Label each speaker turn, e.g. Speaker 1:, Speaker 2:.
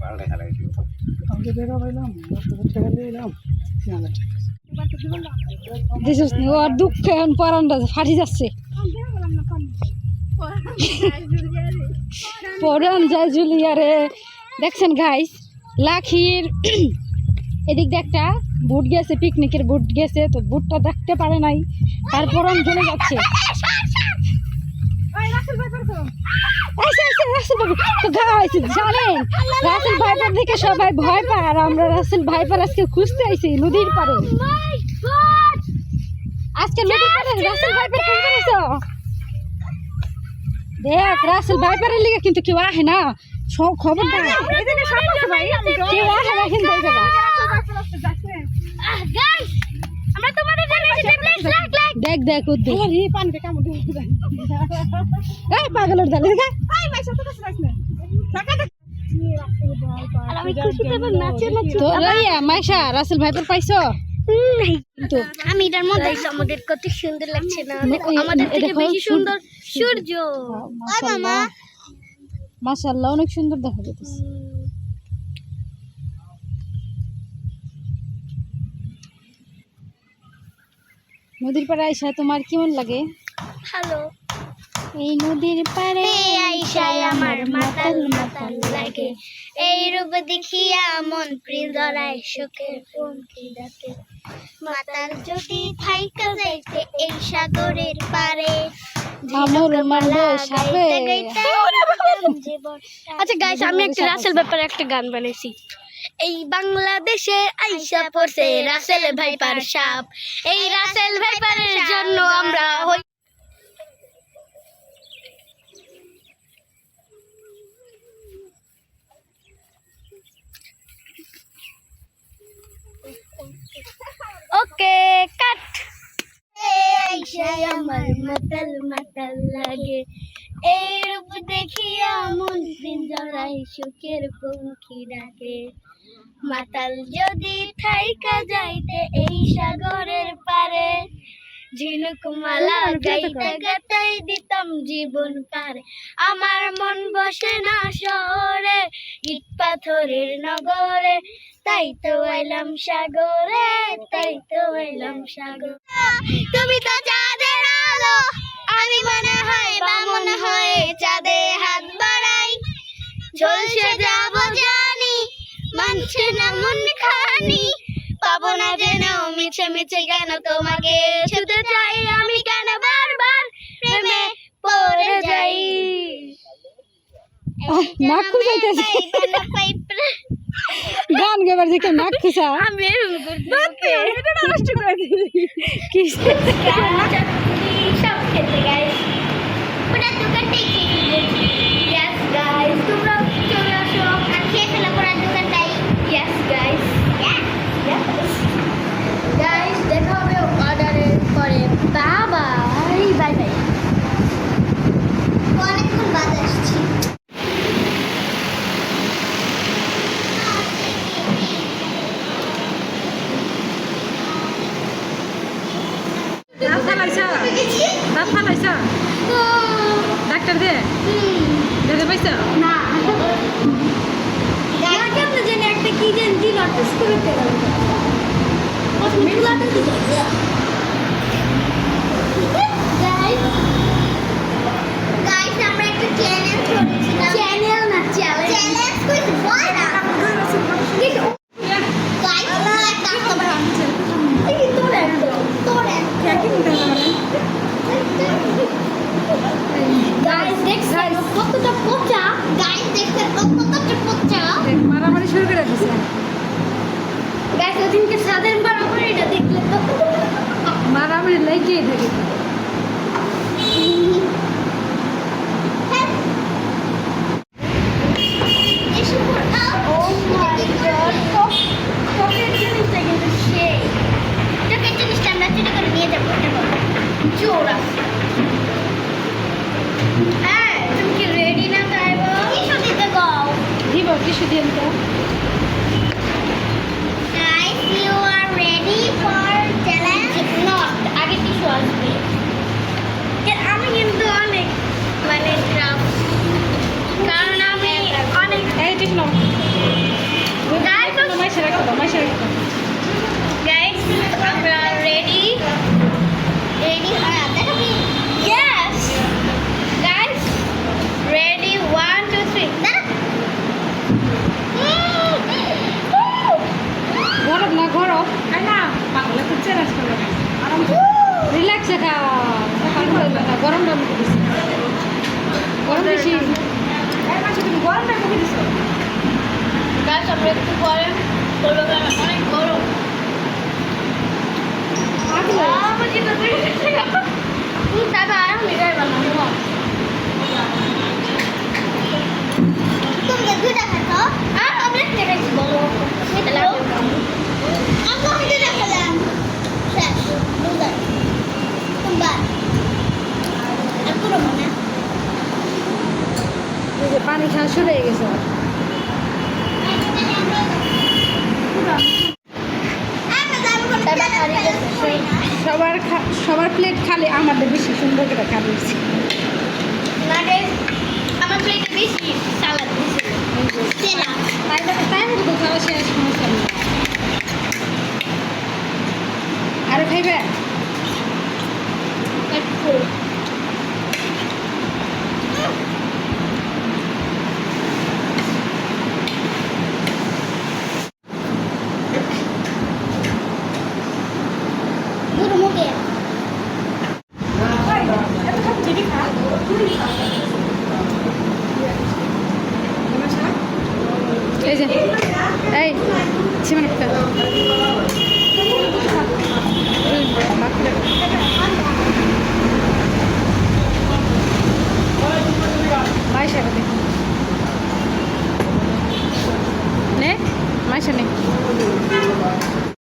Speaker 1: পাল্টা খেলা দিও
Speaker 2: আমাকে দেখা পাইলাম ছেড়ে দিলাম
Speaker 3: দিছিস নি ওর দুঃখে এখন পরানটা ফাটি যাচ্ছে। পরান যায় জুলিয়ারে দেখছেন গাইস লাখির এদিক দিয়ে একটা বুট গেছে পিকনিকের বুট গেছে তো বুটটা দেখতে পারে নাই। তার পরান চলে যাচ্ছে। জানেন রাসেল নদীর পাড়ে আজকে নদীর পাড়ে রাসেল ভাইপার খুঁজতে দেখ রাসেল ভাইপারের লিগে কিন্তু কেউ আহে না সব খবর দেয় কেউ আহে না কিন্তু দেখ দেখ
Speaker 2: পানিতে কামড় দিয়ে
Speaker 3: এই পাগলের দালি দেখা।
Speaker 2: আমি খুশিতে নাচে নাচে।
Speaker 3: তো রাইয়া রাসেল ভাইপার পাইছো?
Speaker 4: আমি এটার মধ্যে আমাদের কত সুন্দর লাগছে না। দেখো আমাদের থেকে বেশি সুন্দর সূর্য।
Speaker 3: মাশাআল্লাহ। অনেক সুন্দর দেখা যাচ্ছে নদীর পাড়ে আইসা তোমার কেমন লাগে?
Speaker 4: হ্যালো
Speaker 3: এই নদীর পাড়ে
Speaker 4: আইসায় আমার মাতাল মাতাল লাগে। এই রূপ দেখিয়া মন প্রিয়রায় শোকের পঙ্কি ডাকে। মাতাল যদি থাইকা যাইতে এই সাগরের পারে আচ্ছা গাইস আমি একটা রাসেল ব্যাপারে একটা গান বানাইছি। এই বাংলাদেশে আইসা পড়ছে রাসেল ভাইপার সাপ। এই রাসেল ভাইপারের জন্য আমরা আমার মাতাল মাতাল লাগে। এই রূপ দেখিয়া মন সুখের পঙ্খী ডাকে। মাতাল যদি থাইকা যাইতে এই সাগরের পারে ঝিনুক মালা গাইতে গাতাই দিতাম জীবন পারে। আমার মন বসে না শহরে ইট পাথরের নগরে। তাই তো এলাম সাগরে তাই তো এলাম সাগর। তুমি তো চাঁদের আলো আমি মনে হয় বা মনে হয় চাঁদে হাত বাড়াই। ঝলসে যাব জানি মানছে না মন খানি। পাবো না যেন মিছে মিছে কেন তোমাকে ছুতে চাই। আমি কেন বারবার প্রেমে পড়ে যাই?
Speaker 3: নাক খুঁজাইতেছে গান গেবার দেখে নাক খুঁজা
Speaker 4: আমি
Speaker 2: নষ্ট করে দিই
Speaker 3: কি guys. Yes, guys. পাইছ?
Speaker 4: না। একটা কি জানি লটস টুস করে মিলাতে দিল গাইস দেখলে তো
Speaker 3: মারামারি লেগেই থাকে।
Speaker 4: হচ্ছে নষ্ট করে
Speaker 3: আরাম
Speaker 4: রিল্যাক্সে খাও গরম গরম গরম বেশি। গরমটা কমে দিছো। গাছ আমরা একটু গরম। করব বানাবো
Speaker 3: যে পানি খাওয়া শুরু হয়ে গেছে। সবার সবার প্লেট খালি, আমাদের বেশি সুন্দর করে খাওয়া